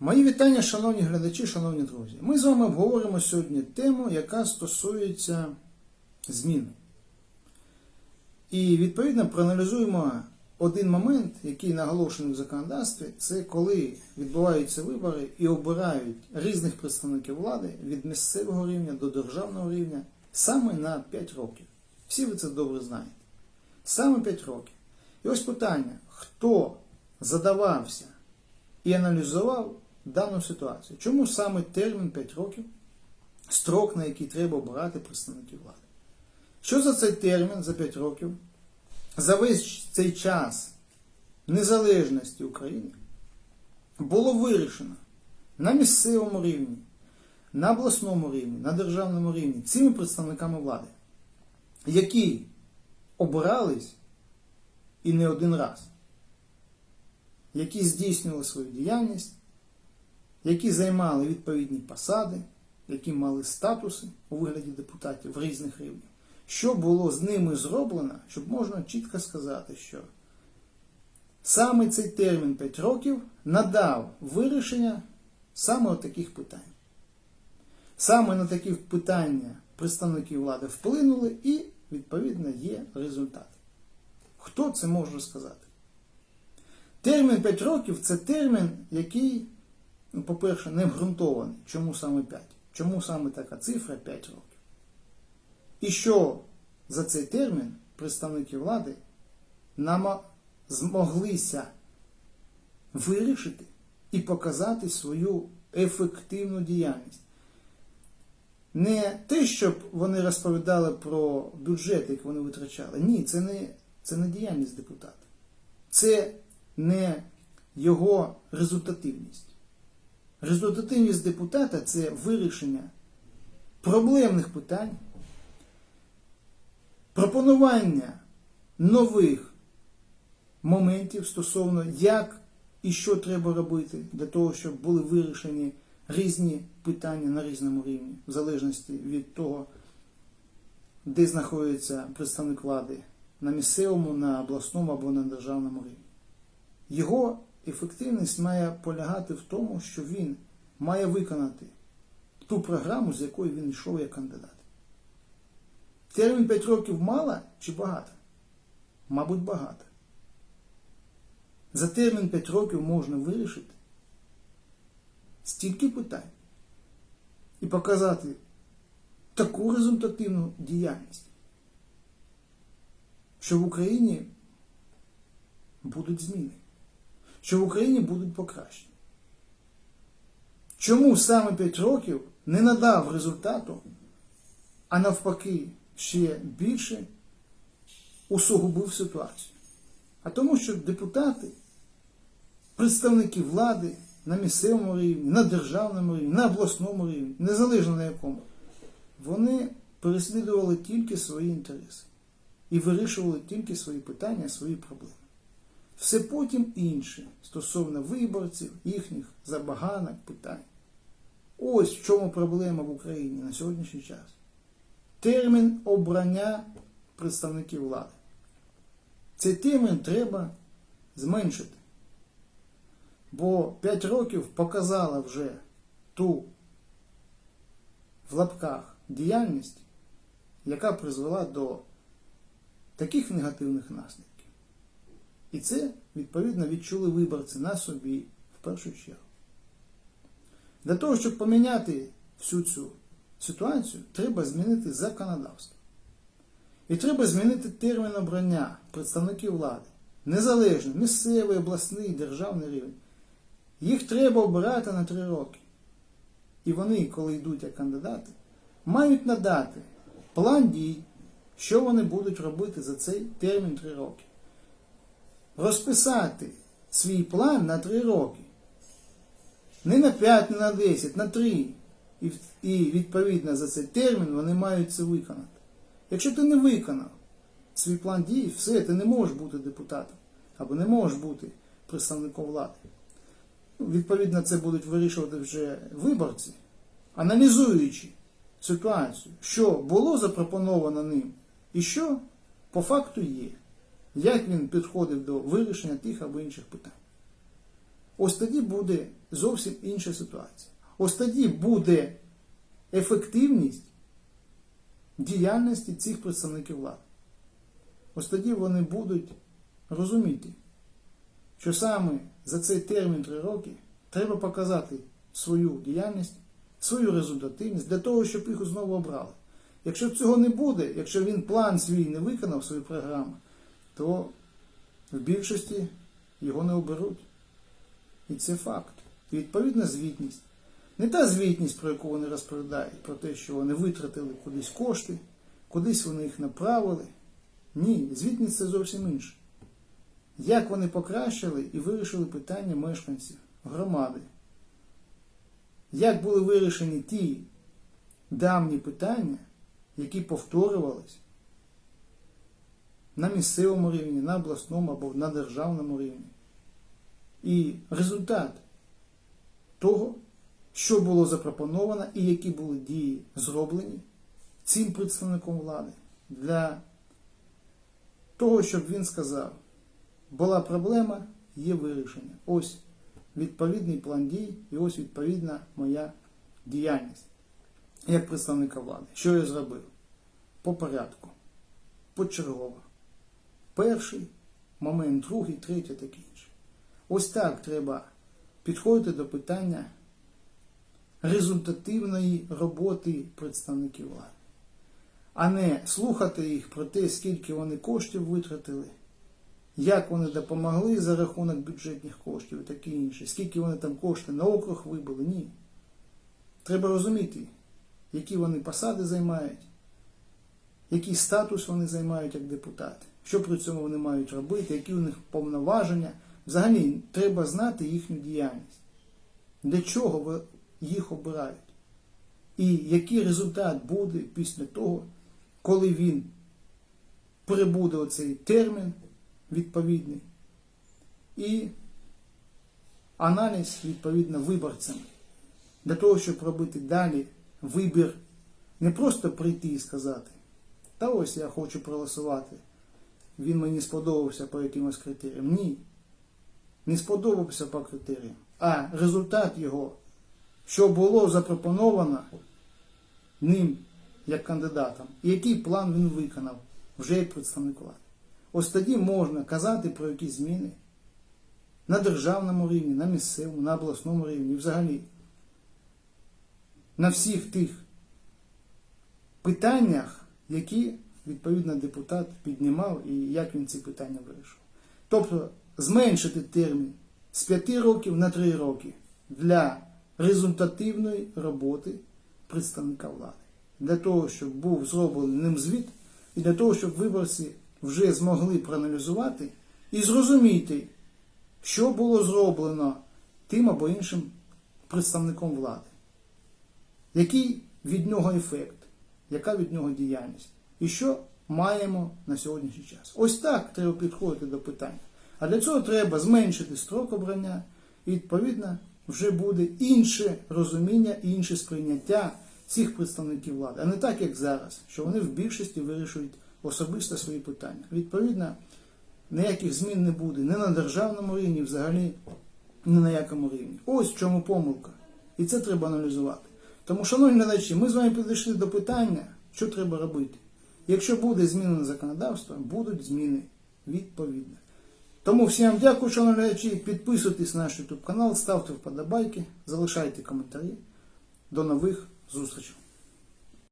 Мої вітання, шановні глядачі, шановні друзі. Ми з вами обговоримо сьогодні тему, яка стосується змін. І відповідно проаналізуємо один момент, який наголошений в законодавстві, це коли відбуваються вибори і обирають різних представників влади від місцевого рівня до державного рівня саме на 5 років. Всі ви це добре знаєте. Саме 5 років. І ось питання: хто задавався і аналізував дану ситуацію? Чому саме термін 5 років, строк, на який треба обирати представників влади? Що за цей термін за 5 років? За весь цей час незалежності України було вирішено на місцевому рівні, на обласному рівні, на державному рівні цими представниками влади, які обирались і не один раз, які здійснювали свою діяльність, які займали відповідні посади, які мали статуси у вигляді депутатів в різних рівнів. Що було з ними зроблено, щоб можна чітко сказати, що саме цей термін 5 років надав вирішення саме таких питань. Саме на такі питання представники влади вплинули і, відповідно, є результат. Хто це може сказати? Термін 5 років це термін, який, ну, по-перше, не обґрунтований. Чому саме 5? Чому саме така цифра 5 років? І що за цей термін представники влади нам змоглися вирішити і показати свою ефективну діяльність. Не те, щоб вони розповідали про бюджет, який вони витрачали. Ні, це не, це не діяльність депутата. Це не його результативність. Результативність депутата це вирішення проблемних питань, пропонування нових моментів стосовно як і що треба робити для того, щоб були вирішені різні питання на різному рівні, в залежності від того, де знаходиться представник влади на місцевому, на обласному або на державному рівні. Його ефективність має полягати в тому, що він має виконати ту програму, з якою він йшов як кандидат. Термін 5 років мало чи багато? Мабуть, багато. За термін 5 років можна вирішити стільки питань і показати таку результативну діяльність, що в Україні будуть зміни, що в Україні будуть покращення. Чому саме 5 років не надав результату, а навпаки, ще більше усугубив ситуацію? А тому, що депутати, представники влади на місцевому рівні, на державному рівні, на обласному рівні, незалежно на якому, вони переслідували тільки свої інтереси і вирішували тільки свої питання, свої проблеми. Все потім інше стосовно виборців, їхніх забаганок, питань. Ось в чому проблема в Україні на сьогоднішній час. Термін обрання представників влади. Цей термін треба зменшити. Бо 5 років показала вже ту в лапках діяльність, яка призвела до таких негативних наслідків. І це, відповідно, відчули виборці на собі в першу чергу. Для того, щоб поміняти всю цю ситуацію, треба змінити законодавство. І треба змінити термін обрання представників влади. Незалежно, місцевий, обласний, державний рівень. Їх треба обирати на три роки. І вони, коли йдуть як кандидати, мають надати план дій, що вони будуть робити за цей термін три роки. Розписати свій план на три роки. Не на 5, не на 10, на 3. І, і відповідно за цей термін вони мають це виконати. Якщо ти не виконав свій план дій, все, ти не можеш бути депутатом або не можеш бути представником влади. Ну, Відповідно, це будуть вирішувати вже виборці, аналізуючи ситуацію, що було запропоновано ним і що по факту є, як він підходив до вирішення тих або інших питань. ось тоді буде зовсім інша ситуація. Ось тоді буде ефективність діяльності цих представників влади. Ось тоді вони будуть розуміти, що саме за цей термін три роки треба показати свою діяльність, свою результативність для того, щоб їх знову обрали. Якщо цього не буде, якщо він план свій не виконав свою програму, то в більшості його не оберуть. І це факт. І відповідна звітність. Не та звітність, про яку вони розповідають, про те, що вони витратили кудись кошти, кудись вони їх направили. Ні, звітність це зовсім інше. Як вони покращили і вирішили питання мешканців, громади? Як були вирішені ті давні питання, які повторювались на місцевому рівні, на обласному або на державному рівні? І результат того, що було запропоновано і які були дії зроблені цим представником влади для того, щоб він сказав, була проблема, є вирішення. Ось відповідний план дій і ось відповідна моя діяльність як представника влади. Що я зробив? По порядку, почергово. Перший момент, другий, третій, такий інший. Ось так треба підходити до питання результативної роботи представників влади, а не слухати їх про те, скільки вони коштів витратили, як вони допомогли за рахунок бюджетних коштів і таке інше, скільки вони там кошти на округ вибили. Ні. Треба розуміти, які вони посади займають, який статус вони займають як депутати, що при цьому вони мають робити, які у них повноваження. Взагалі треба знати їхню діяльність. Для чого ви їх обирають? І який результат буде після того, коли він прибуде оцей термін відповідний і аналіз відповідно виборцям. Для того, щоб робити далі вибір, не просто прийти і сказати, та ось я хочу проголосувати, він мені сподобався по якимось критеріям. Ні не сподобався по критеріям, а результат його, що було запропоновано ним як кандидатом, і який план він виконав вже як представник влади. Ось тоді можна казати про якісь зміни на державному рівні, на місцевому, на обласному рівні, взагалі на всіх тих питаннях, які відповідно депутат піднімав і як він ці питання вирішив. Тобто зменшити термін з 5 років на 3 роки для результативної роботи представника влади. Для того, щоб був зроблений ним звіт, і для того, щоб виборці вже змогли проаналізувати і зрозуміти, що було зроблено тим або іншим представником влади. Який від нього ефект, яка від нього діяльність, і що маємо на сьогоднішній час. Ось так треба підходити до питання. А для цього треба зменшити строк обрання, і відповідно вже буде інше розуміння, інше сприйняття цих представників влади, а не так, як зараз, що вони в більшості вирішують особисто свої питання. Відповідно, ніяких змін не буде ні на державному рівні, взагалі ні на якому рівні. Ось в чому помилка. І це треба аналізувати. Тому, шановні глядачі, ми з вами підійшли до питання, що треба робити. Якщо буде змінено законодавство, будуть зміни відповідно. Тому всім дякую, шановні глядачі. Підписуйтесь на наш YouTube канал, ставте вподобайки, залишайте коментарі. До нових зустрічей.